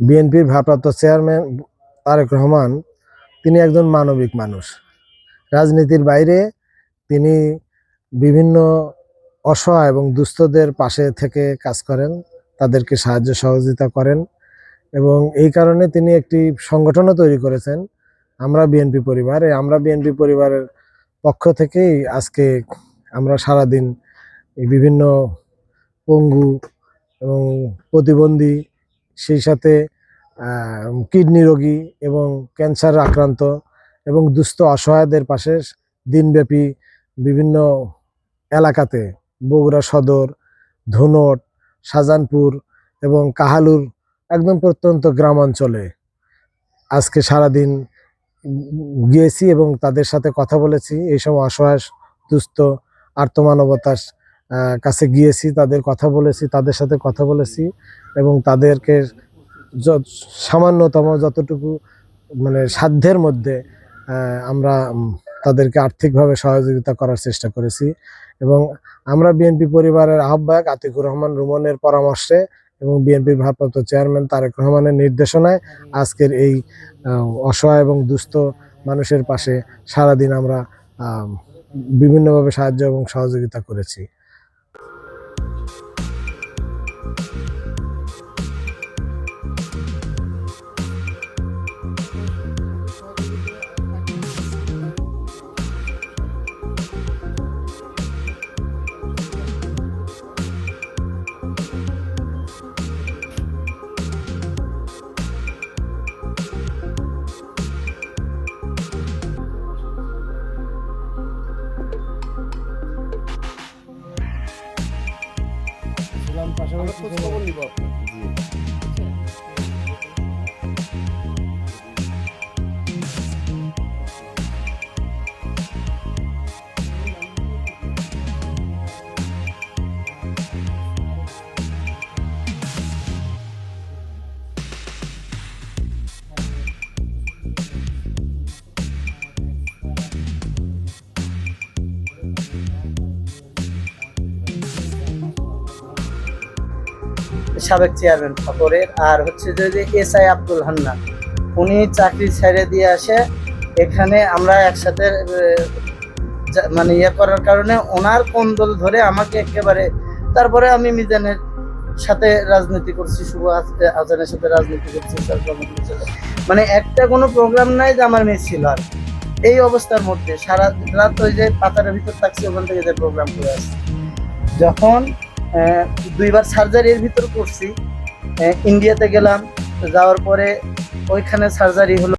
বিএনপির ভারপ্রাপ্ত চেয়ারম্যান তারেক রহমান, তিনি একজন মানবিক মানুষ। রাজনীতির বাইরে তিনি বিভিন্ন অসহায় এবং দুস্থদের পাশে থেকে কাজ করেন, তাদেরকে সাহায্য সহযোগিতা করেন এবং এই কারণে তিনি একটি সংগঠনও তৈরি করেছেন, আমরা বিএনপি পরিবার। আমরা বিএনপি পরিবারের পক্ষ থেকেই আজকে আমরা সারাদিন বিভিন্ন পঙ্গু এবং প্রতিবন্ধী, সেই সাথে কিডনি রোগী এবং ক্যান্সার আক্রান্ত এবং দুস্থ অসহায়দের পাশে দিনব্যাপী বিভিন্ন এলাকাতে বগুড়া সদর, ধুনট, শাহজাহানপুর এবং কাহালুর একদম প্রত্যন্ত গ্রাম অঞ্চলে আজকে সারাদিন গিয়েছি এবং তাদের সাথে কথা বলেছি। এই সময় অসহায়, দুস্থ আর্তমানবতার কাছে গিয়েছি, তাদের কথা বলেছি, তাদের সাথে কথা বলেছি এবং তাদেরকে যত- সামান্যতম যতটুকু মানে সাধ্যের মধ্যে আমরা তাদেরকে আর্থিকভাবে সহযোগিতা করার চেষ্টা করেছি এবং আমরা বিএনপি পরিবারের আহ্বায়ক আতিকুর রহমান রুমনের পরামর্শে এবং বিএনপির ভারপ্রাপ্ত চেয়ারম্যান তারেক রহমানের নির্দেশনায় আজকের এই অসহায় এবং দুস্থ মানুষের পাশে সারাদিন আমরা বিভিন্নভাবে সাহায্য এবং সহযোগিতা করেছি। পাশাপাশি খবর নিব জি। সাবেক চেয়ারম্যান ফকরের আর হচ্ছে যে এস আই আব্দুল হান্নান, উনি চাকরি ছেড়ে দিয়ে আসে। এখানে আমরা একসাথে মানে ইয়ে করার কারণে ওনার কোন্দল ধরে আমাকে একেবারে, তারপরে আমি মিজানের সাথে রাজনীতি করছি, শুভ আজ- আজানের সাথে রাজনীতি করছি। মানে একটা কোনো প্রোগ্রাম নাই যে আমার মিস ছিল আর। এই অবস্থার মধ্যে সারা রাত ওই যে পাতারের ভিতর থাকছে, ওখান থেকে যে প্রোগ্রাম করে আসছি। যখন দুইবার সার্জারির ভিতর করছি ইন্ডিয়াতে গেলাম যাওয়ার পরে ওইখানে সার্জারি হলো।